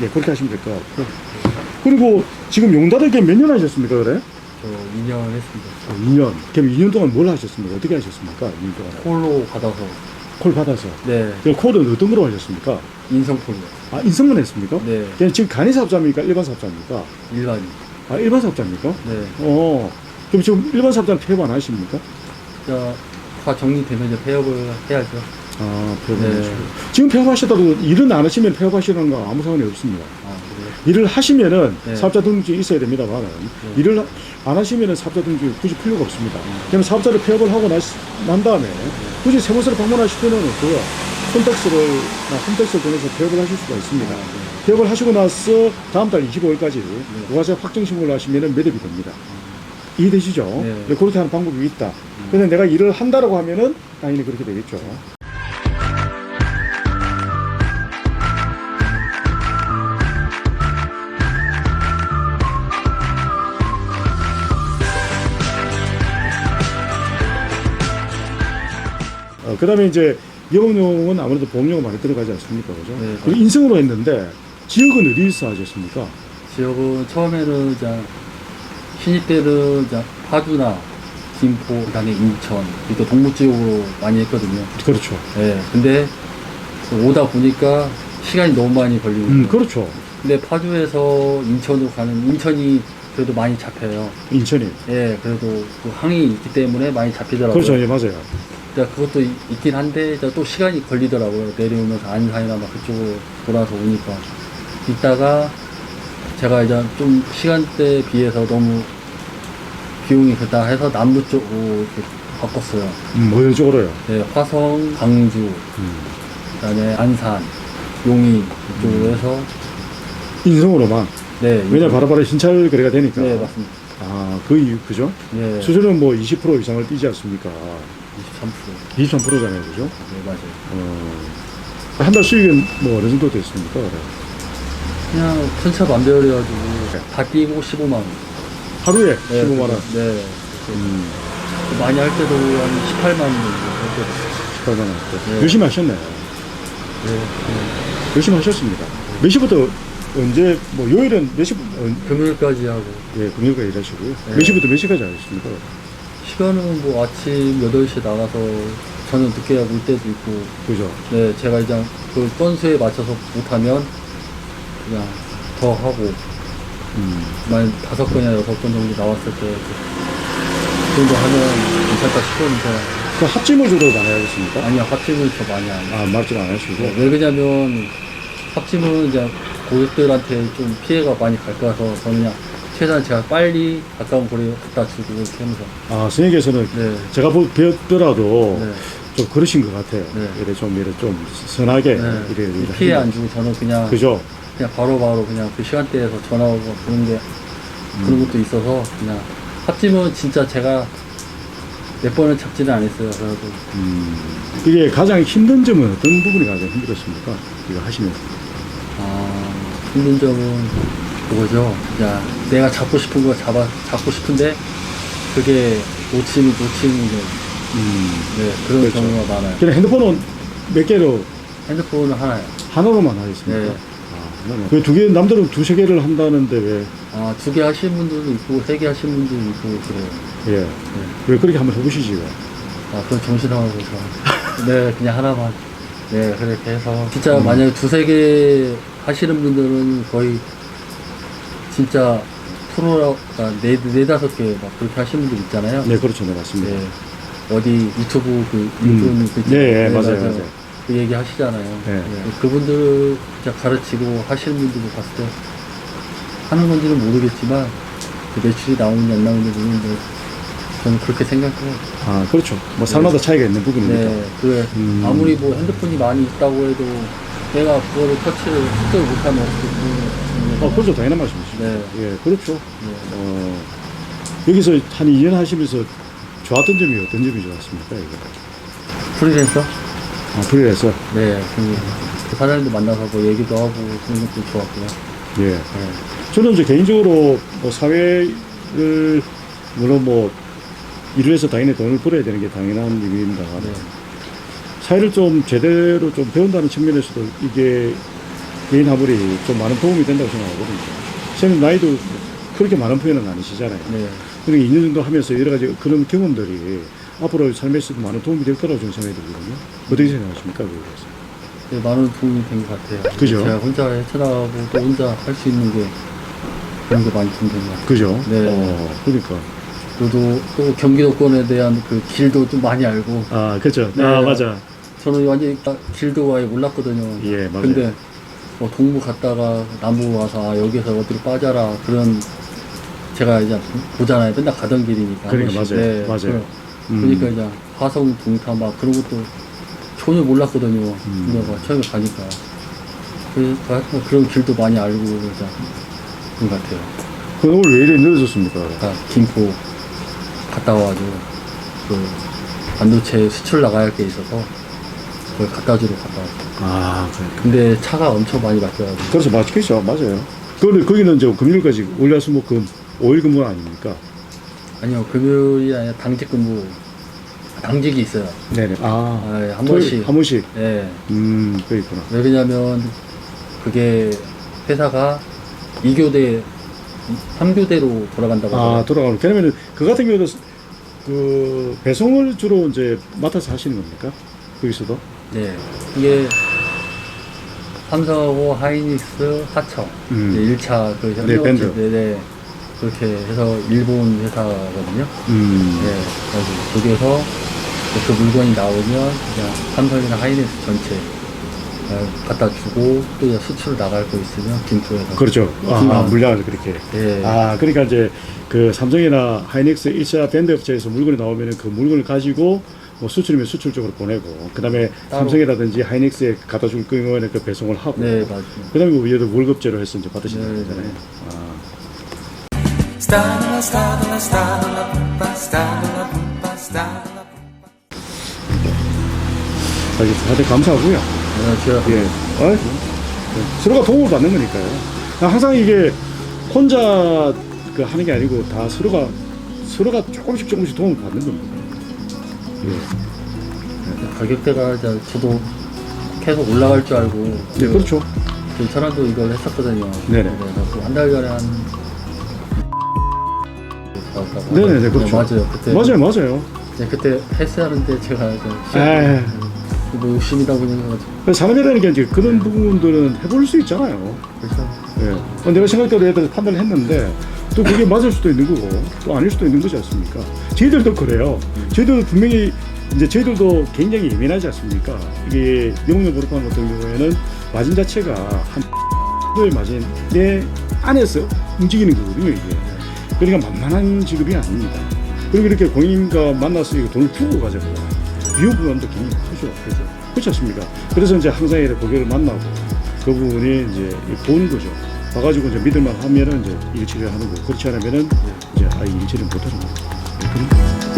네, 그렇게 하시면 될 것 같고. 그리고 지금 용다르게 몇 년 하셨습니까, 그래? 저 2년 했습니다. 어, 2년. 그럼 2년 동안 뭘 하셨습니까? 어떻게 하셨습니까? 2년 동안. 콜로 받아서 콜 받아서. 네그 콜은 어떤 거로 하셨습니까? 인성콜로 아, 인성만 했습니까? 네 그냥 지금 간이 사업자입니까? 일반 사업자입니까? 일반인 아, 일반 사업자입니까? 네 어. 그럼 지금 일반 사업자는 폐업 안 하십니까? 진짜 다 정리되면 이제 폐업을 해야죠. 아, 폐업 네. 지금 폐업하셨다고 일은 안 하시면 폐업하시는 거 아무 상관이 없습니다. 아 그래요? 일을 하시면은 네. 사업자 등록증이 있어야 됩니다만 일을 안 하시면은 사업자 등록증이 굳이 필요가 없습니다. 그러면 사업자를 폐업을 하고 나, 난 다음에 굳이 세무서를 방문하실 필요는 없고요. 홈택스를 나 홈택스를 통해서 폐업을 하실 수가 있습니다. 아, 네. 폐업을 하시고 나서 다음 달 25일까지 부가세 확정 신고를 하시면은 매듭이 됩니다. 이해되시죠? 네. 네, 그렇게 하는 방법이 있다. 근데 내가 일을 한다라고 하면은 당연히 그렇게 되겠죠. 어, 그 다음에 이제 영업용은 아무래도 보험료가 많이 들어가지 않습니까? 그죠? 네, 그리고 인성으로 했는데 지역은 어디서 하셨습니까? 지역은 처음에는 이제 신입 때는 이제 파주나 김포 그다음에 인천 그러니까 동부 지역으로 많이 했거든요. 그렇죠. 네 근데 오다 보니까 시간이 너무 많이 걸리고 음, 그렇죠. 근데 파주에서 인천으로 가는 인천이 그래도 많이 잡혀요. 인천이. 예, 그래도 그 항이 있기 때문에 많이 잡히더라고요. 그렇죠. 예, 맞아요. 그것도 이- 있긴 한데 또 시간이 걸리더라고요. 내려오면서 안산이나 막 그쪽으로 돌아서 오니까. 이따가 제가 이제 좀 시간대에 비해서 너무 비용이 그다 해서 남부 쪽으로 이렇게 바꿨어요. 음, 어느 쪽으로요? 네, 화성, 광주, 음. 그다음에 안산, 용인 이쪽으로 해서 인성으로만. 네, 왜냐 바로바로 신찰 거래가 되니까. 네, 맞습니다. 아, 그 이유, 그죠? 네, 수수료는 뭐20% 이상을 띄지 않습니까? 23%. 23%잖아요, 그죠? 네, 맞아요. 어, 한 달 수익은 뭐 어느 정도 됐습니까? 그냥 천차만별이어가지고 다 뛰고 15만 원. 하루에 네, 15만 원. 네. 음, 많이 할 때도 한 18만 원 정도 할 때도. 18만 원. 네. 열심히 하셨네요. 네. 네. 열심히 하셨습니다. 몇 시부터 언제, 뭐 요일은 몇 시부터, 어, 금요일까지 하고 예, 금요일까지 일하시고요. 네. 몇 시부터 몇 시까지 하셨습니까? 시간은 뭐 아침 8시에 나가서 저녁 늦게 하고 올 때도 있고 그죠? 네 제가 이제 그 건수에 맞춰서 못하면 그냥 더 하고 음. 만 다섯 건이나 여섯 건 정도 나왔을 때 그 정도 하면 괜찮다 싶었는데 그 합찜을 주로 많이 하셨습니까? 아니요 합집을 더 많이 안 해요 아, 말씀 안 하시고. 네, 왜 그러냐면 합집은 이제 고객들한테 좀 피해가 많이 갈 거라서 저는 그냥 최대한 제가 빨리 가까운 거리에 갖다 주고 이렇게 하면서 아, 선생님께서는 네, 제가 보- 배웠더라도 네, 좀 그러신 것 같아요. 네. 이래 좀, 이래 좀 선하게. 네. 이래, 이래 피해 안 주고 저는 그냥 그죠? 그냥 바로바로 그냥 그 시간대에서 전화 오고 그런 게 그런 것도 있어서 그냥 합집은 진짜 제가 몇 번을 잡지는 않았어요. 그래도 음. 이게 가장 힘든 점은 어떤 부분이 가장 힘들었습니까? 이거 하시면서. 아, 힘든 점은 그거죠. 야, 내가 잡고 싶은 거 잡아 잡고 싶은데 그게 놓치면 놓치는 게 음. 네, 그런 그렇죠. 경우가 많아요. 그냥 핸드폰은 몇 개로, 핸드폰은 하나요. 하나로만 하겠습니까? 네. 아. 왜두 개, 남들은 두세 개를 한다는데 왜, 아, 두 개 하시는 분들도 있고 세 개 하시는 분들도 있고 그래요. 예. 네. 왜 그렇게 한번 해보시지, 왜? 아, 그건 정신하고 저. 네, 그냥 하나만. 네, 그렇게 해서. 진짜 음. 만약에 두세 개 하시는 분들은 거의 진짜 프로라, 아, 네, 네, 다섯 개 막 그렇게 하시는 분들 있잖아요. 네, 그렇죠. 네, 맞습니다. 네. 어디 유튜브 그, 음. 유튜브 그, 네, 네, 맞아요, 맞아요. 그 얘기 하시잖아요. 네. 그분들 진짜 가르치고 하시는 분들 봤을 때 하는 건지는 모르겠지만 그 매출이 나오는지 안 나오는지 모르는데 저는 그렇게 생각해요. 아, 그렇죠. 뭐, 살마다 차이가 있는 부분이니까. 네, 그 음. 아무리 뭐 핸드폰이 많이 있다고 해도 내가 그거를 터치를 습득을 못하면 어떻게 어, 그렇죠. 당연한 말씀이시죠. 네. 예, 그렇죠. 네. 어, 여기서 한 2년 하시면서 좋았던 점이 어떤 점이 좋았습니까, 이거? 프리랜서? 아, 프리랜서? 네, 그, 그 사장님도 만나서 뭐 얘기도 하고 그런 것도 좋았고요. 예. 네. 저는 이제 개인적으로 뭐 사회를, 물론 뭐, 일을 해서 당연히 돈을 벌어야 되는 게 당연한 일입니다. 네. 사회를 좀 제대로 좀 배운다는 측면에서도 이게 개인 화물이 좀 많은 도움이 된다고 생각하거든요. 선생님 나이도 그렇게 많은 편은 아니시잖아요. 네. 그러니까 2년 정도 하면서 여러 가지 그런 경험들이 앞으로 삶에서도 많은 도움이 될 거라고 저는 생각이 들거든요. 어떻게 생각하십니까? 대해서? 네, 많은 도움이 된 것 같아요. 그죠? 제가 혼자 헤쳐나가고 또 혼자 할 수 있는 게 그런 게 많이 도움된 것 같아요. 그죠? 네. 어, 그러니까. 저도 또 경기도권에 대한 그 길도 좀 많이 알고 아, 그렇죠. 네. 아, 맞아. 저는 완전히 딱 길도 아예 몰랐거든요. 예, 맞아요. 근데 뭐 동부 갔다가 남부 와서 아, 여기서 어디로 빠져라 그런 제가 이제 보잖아요. 맨날 가던 길이니까. 한 그러니까. 맞아요. 맞아요. 그러- 음. 그러니까 이제 화성 동타 막 그런 것도 전혀 몰랐거든요. 음. 막 처음에 가니까 그래서 뭐 그런 길도 많이 알고 이제 그런 것 같아요. 그 오늘 왜 이렇게 늦어졌습니까? 아까 김포 갔다 와가지고 그 반도체 수출 나가야 할 게 있어서 갖다 주러 갔다 왔어요. 아, 그래. 근데 차가 엄청 많이 막혀가지고 그래서 맞겠죠. 맞아요. 그 거기는 이제 금요일까지 월화수목금 5일 근무 아닙니까? 아니요 금요일이 아니라 당직 근무 당직이 있어요. 네네. 아, 아, 예, 한 토요일 번씩. 한 번씩. 예. 음, 그렇구나. 왜 그러냐면 그게 회사가 2교대 3교대로 돌아간다고 아, 하더라고요. 돌아가는. 그러면은 그 같은 경우도 그 배송을 주로 이제 맡아서 하시는 겁니까? 거기서도? 네. 이게 삼성하고 하이닉스 하청 음. 네, 1차 그 네, 밴드. 협력업체 네, 네. 그렇게 해서 일본 회사거든요. 음. 네. 그래서 거기에서 그 물건이 나오면 그냥 삼성이나 하이닉스 전체 어, 갖다 주고 또 이제 수출 나갈 거 있으면 김포에서 그렇죠. 아, 그만. 물량을 그렇게. 예. 아, 그러니까 이제 그 삼성이나 하이닉스 1차 밴드 업체에서 물건이 나오면은 그 물건을 가지고 뭐 수출이면 수출 쪽으로 보내고, 그 다음에 따로. 삼성이라든지 하이닉스에 갖다 줄 거면은 그 배송을 하고, 네, 맞아요. 그 다음에 그 위에도 월급제로 해서 이제 받으시는 네, 거잖아요. 네. 아. 알겠습니다. 다들 감사하고요. 네, 제가 예. 어? 서로가 도움을 받는 거니까요. 항상 이게 혼자 그 하는 게 아니고 다 서로가 서로가 조금씩 조금씩 도움을 받는 겁니다. 예. 가격대가 이제 저도 계속 올라갈 줄 알고 네, 그렇죠. 저희 천안도 이걸 했었거든요. 네네. 그래서 한달 전에 한 나왔다고 네네네, 하더라고요. 그렇죠. 맞아요. 그때 맞아요, 맞아요. 네, 그때 헬스하는데 제가 이제 에이. 뭐 욕심이다 보니까 사람이라는 게 이제 그런 부분들은 해볼 수 있잖아요. 그래서 예. 어, 내가 생각대로 해서 판단을 했는데 또 그게 맞을 수도 있는 거고 또 아닐 수도 있는 거지 않습니까? 저희들도 그래요. 저희들도 분명히 이제 저희들도 굉장히 예민하지 않습니까? 이게 영웅의 보르판 같은 경우에는 마진 자체가 한의 마진 내 안에서 움직이는 거거든요, 이게. 그러니까 만만한 직업이 아닙니다. 그리고 이렇게 공인과 만나서 이거 돈을 주고 가자고요. 위험 부담도 굉장히 크죠. 그죠? 그렇지 않습니까? 그래서 이제 항상 이렇게 고객을 만나고 그 부분이 이제 보는 거죠. 봐가지고 이제 믿을만 하면은 이제 일치를 하는 거고 그렇지 않으면은 이제 아예 일치를 못 하는 거예요. 그런 거예요.